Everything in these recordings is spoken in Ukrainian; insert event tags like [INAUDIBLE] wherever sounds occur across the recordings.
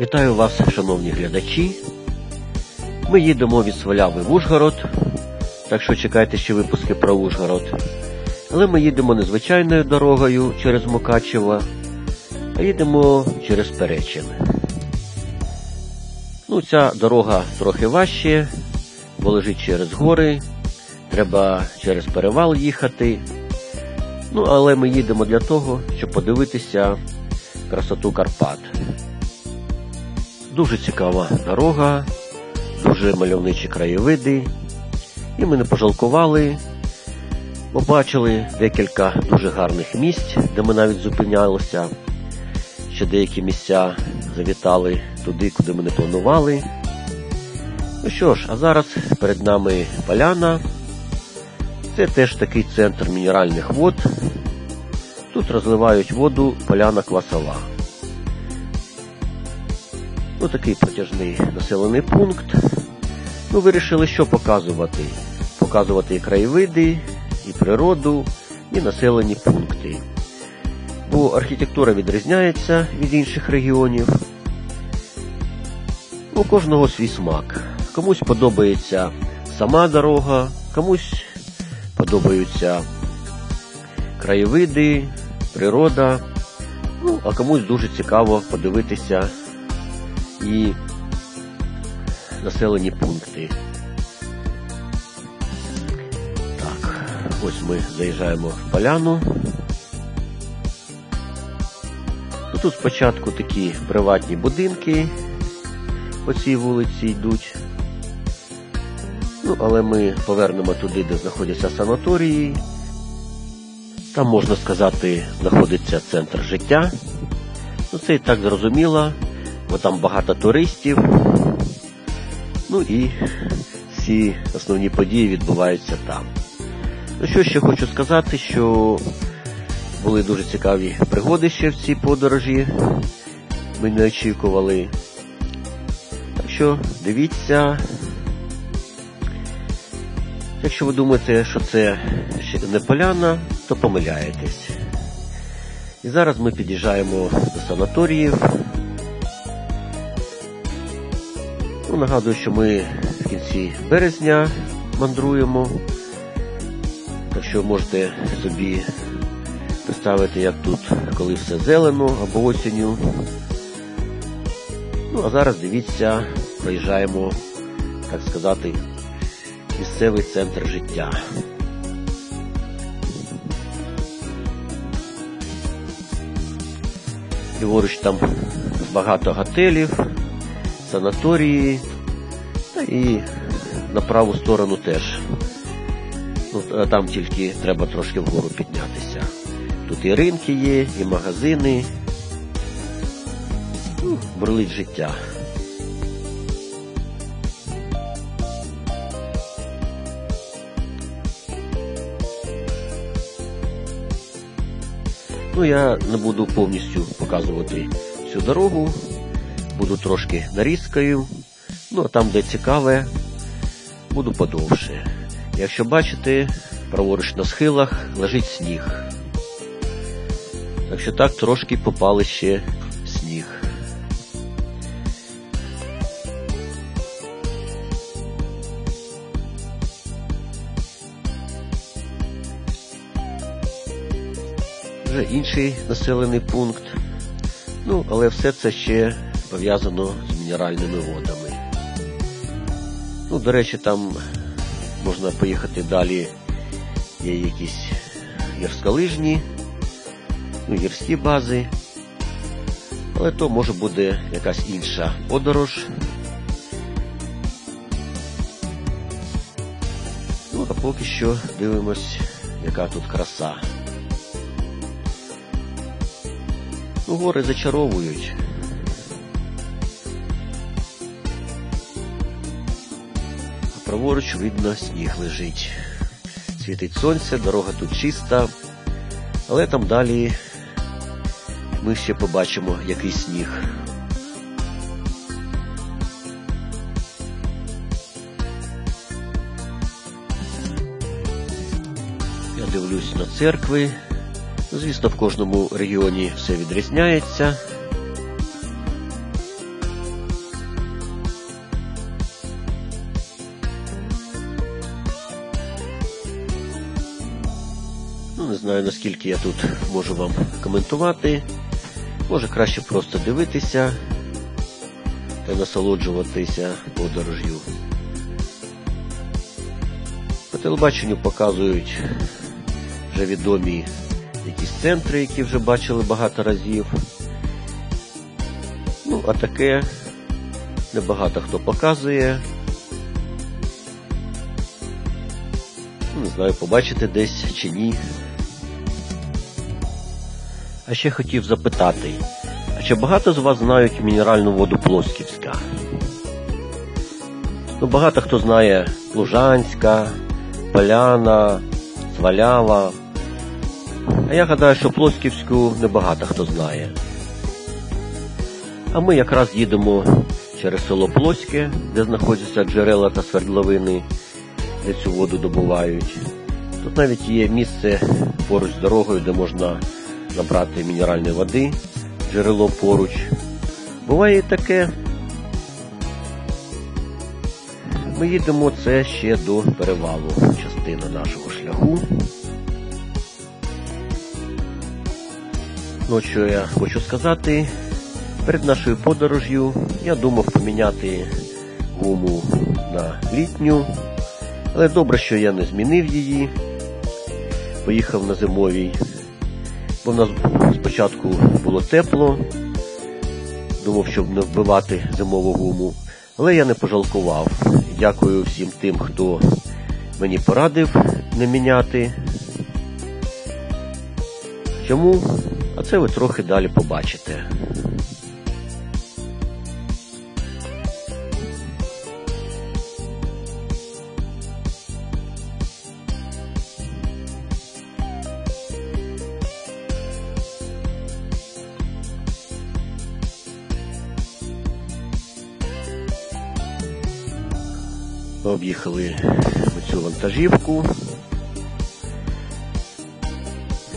Вітаю вас, шановні глядачі. Ми їдемо від Сваляви в Ужгород, так що чекайте ще випуски про Ужгород. Але ми їдемо не звичайною дорогою через Мукачево, а їдемо через Перечин. Ну, ця дорога трохи важче, бо лежить через гори, треба через перевал їхати. Ну, але ми їдемо для того, щоб подивитися красоту Карпат. Дуже цікава дорога, дуже мальовничі краєвиди. І ми не пожалкували, побачили декілька дуже гарних місць, де ми навіть зупинялися. Ще деякі місця завітали туди, куди ми не планували. Ну що ж, а зараз перед нами поляна. Це теж такий центр мінеральних вод. Тут розливають воду поляна квасова. Ну, такий протяжний населений пункт. Ну, вирішили, що показувати. Показувати і краєвиди, і природу, і населені пункти. Бо архітектура відрізняється від інших регіонів. У кожного свій смак. Комусь подобається сама дорога, комусь подобаються краєвиди, природа. Ну, а комусь дуже цікаво подивитися і населені пункти. Так, ось ми заїжджаємо в поляну. Ну, Тут спочатку такі приватні будинки по цій вулиці йдуть. Ну, але ми повернемо туди, де знаходяться санаторії. Там, можна сказати, знаходиться центр життя. Ну, це і так зрозуміло, бо там багато туристів. Ну і всі основні події відбуваються там. Ну що ще хочу сказати, що були дуже цікаві пригоди ще в цій подорожі. Ми не очікували. Так що дивіться. Якщо ви думаєте, що це ще не поляна, то помиляєтесь. І зараз ми під'їжджаємо до санаторіїв. Ну, нагадую, що ми в кінці березня мандруємо. Так що можете собі представити, як тут, коли все зелено або осінню. Ну, а зараз дивіться, проїжджаємо, так сказати, місцевий центр життя. Ліворуч там багато готелів, санаторії, та і на праву сторону теж. Ну, там тільки треба трошки вгору піднятися. Тут і ринки є, і магазини. Ну, бурлить життя. Ну, я не буду повністю показувати всю дорогу, буду трошки нарізкою. Ну, а там, де цікаве, буду подовше. Якщо бачите, праворуч на схилах лежить сніг. Так що так трошки попали ще сніг. Вже інший населений пункт. Ну, але все це ще пов'язано з мінеральними водами. Ну, до речі, там можна поїхати далі. Є якісь гірськолижні, ну, гірські бази. Але то може буде якась інша подорож. Ну, а поки що дивимось, яка тут краса. Ну, гори зачаровують. Праворуч видно сніг лежить. Світить сонце, дорога тут чиста, але там далі ми ще побачимо який сніг. Я дивлюсь на церкви. Звісно, в кожному регіоні все відрізняється. Знаю, наскільки я тут можу вам коментувати. Може краще просто дивитися та насолоджуватися подорожю. По телебаченню показують вже відомі якісь центри, які вже бачили багато разів. Ну, а таке небагато хто показує. Не знаю, побачите десь чи ні. А ще хотів запитати, а чи багато з вас знають мінеральну воду Плосківська? Ну, багато хто знає Лужанська, Поляна, Свалява. А я гадаю, що Плосківську небагато хто знає. А ми якраз їдемо через село Плоське, де знаходяться джерела та свердловини, де цю воду добувають. Тут навіть є місце поруч з дорогою, де можна набрати мінеральної води, джерело поруч. Буває таке. Ми їдемо це ще до перевалу, частина нашого шляху. Ну, що я хочу сказати, перед нашою подорожю я думав поміняти гуму на літню, але добре, що я не змінив її, поїхав на зимовій, бо в нас спочатку було тепло, думав, щоб не вбивати зимову гуму, але я не пожалкував. Дякую всім тим, хто мені порадив не міняти. Чому? А це ви трохи далі побачите. Об'їхали цю вантажівку.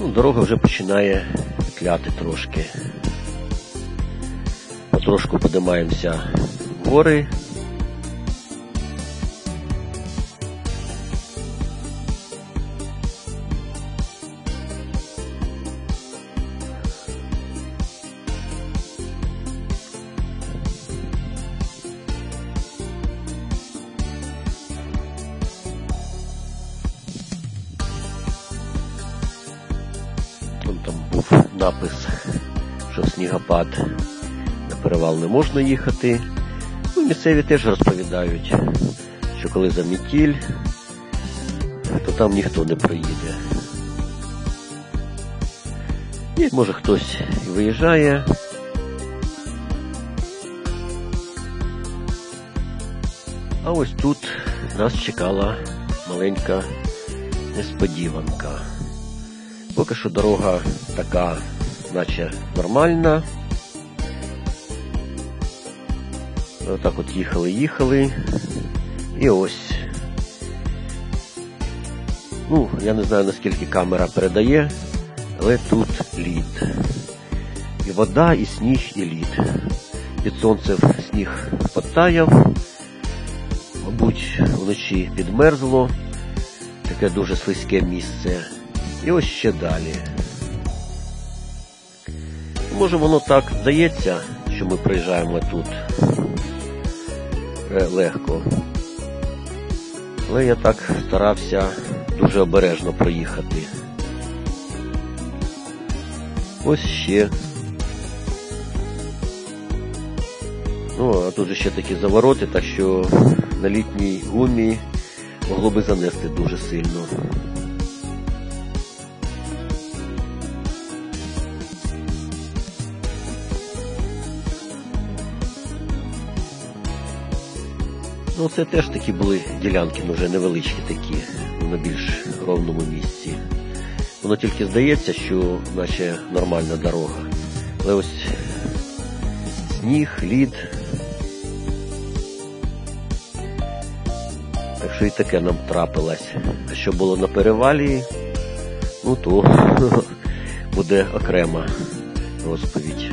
Ну, Дорога вже починає тляти трошки. Потрошку подимаємося в гори. Напис, що снігопад на перевал не можна їхати. Ну, місцеві теж розповідають, що коли замітіль, то там ніхто не проїде. І може хтось і виїжджає. А ось тут нас чекала маленька несподіванка. Поки що дорога така, наче нормальна. Отак от їхали, їхали. І ось. Ну, я не знаю наскільки камера передає, але тут лід. І вода, і сніг, і лід. Під сонцем сніг потаяв. Мабуть, вночі підмерзло. Таке дуже слизьке місце. І ось ще далі. Може воно так здається, що ми приїжджаємо тут е, легко. Але я так старався дуже обережно проїхати. Ось ще. Ну, а тут ще такі завороти, так що на літній гумі могло би занести дуже сильно. Ну, це теж такі були ділянки, ну вже невеличкі такі, на більш ровному місці. Воно тільки здається, що наче нормальна дорога. Але ось сніг, лід. Так що і таке нам трапилось. А що було на перевалі, ну то [LAUGHS] буде окрема розповідь.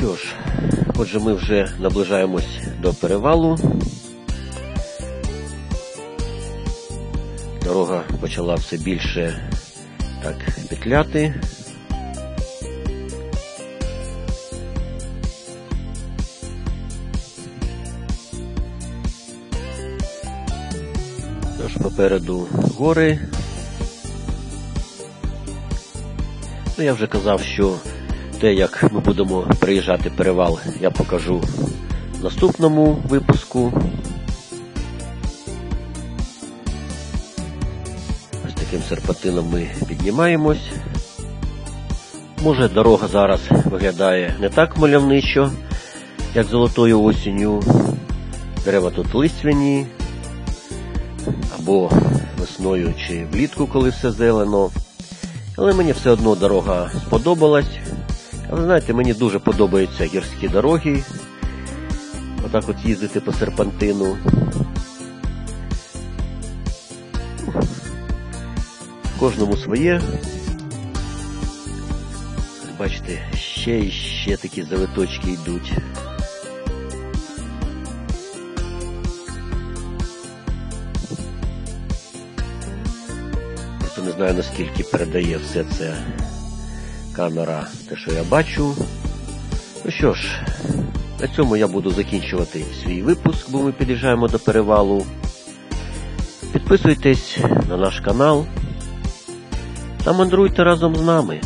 Що ж, отже, ми вже наближаємось до перевалу. Дорога почала все більше так петляти. Тож попереду гори. Ну, я вже казав, що те, як ми будемо приїжджати перевал, я покажу в наступному випуску. Ось таким серпатином ми піднімаємось. Може дорога зараз виглядає не так мальовничо, як золотою осінню. Дерева тут листвяні, або весною чи влітку, коли все зелено. Але мені все одно дорога сподобалась. Але знаєте, мені дуже подобаються гірські дороги. Отак от їздити по серпантину. Кожному своє. Бачите, ще і ще такі завиточки йдуть. Просто не знаю наскільки передає все це камера, те, що я бачу. Ну що ж, на цьому я буду закінчувати свій випуск, бо ми під'їжджаємо до перевалу. Підписуйтесь на наш канал та мандруйте разом з нами.